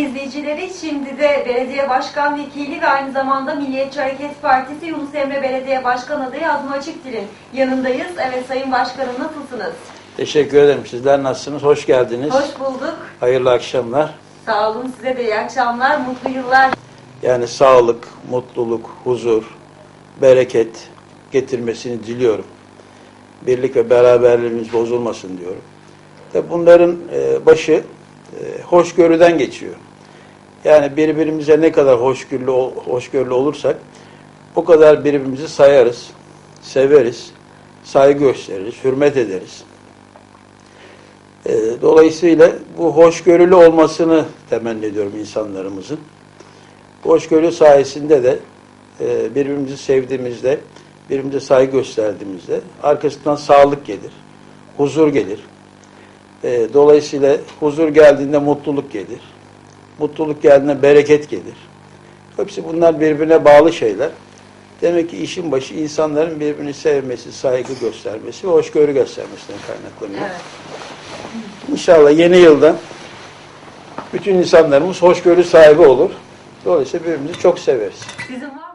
izleyicileri şimdi de belediye başkan vekili ve aynı zamanda Milliyetçi Hareket Partisi Yunus Emre Belediye Başkan adayı Azmi Açıkdil'in yanındayız. Evet Sayın Başkanım nasılsınız? Teşekkür ederim. Sizler nasılsınız? Hoş geldiniz. Hoş bulduk. Hayırlı akşamlar. Sağ olun size de iyi akşamlar, mutlu yıllar. Yani sağlık, mutluluk, huzur, bereket getirmesini diliyorum. Birlik ve beraberliğimiz bozulmasın diyorum. Tabi bunların e, başı e, hoşgörüden geçiyor. Yani birbirimize ne kadar hoşgörülü, hoşgörülü olursak o kadar birbirimizi sayarız, severiz, saygı gösteririz, hürmet ederiz. E, Dolayısıyla bu hoşgörülü olmasını temenni ediyorum insanlarımızın. Bu hoşgörü sayesinde de e, birbirimizi sevdiğimizde, birbirimize saygı gösterdiğimizde arkasından sağlık gelir, huzur gelir. E, Dolayısıyla huzur geldiğinde mutluluk gelir. Mutluluk geldiğinde bereket gelir. Hepsi bunlar birbirine bağlı şeyler. Demek ki işin başı insanların birbirini sevmesi, saygı göstermesi ve hoşgörü göstermesinden kaynaklanıyor. Evet. İnşallah yeni yılda bütün insanlarımız hoşgörü sahibi olur. Dolayısıyla birbirimizi çok severiz. Var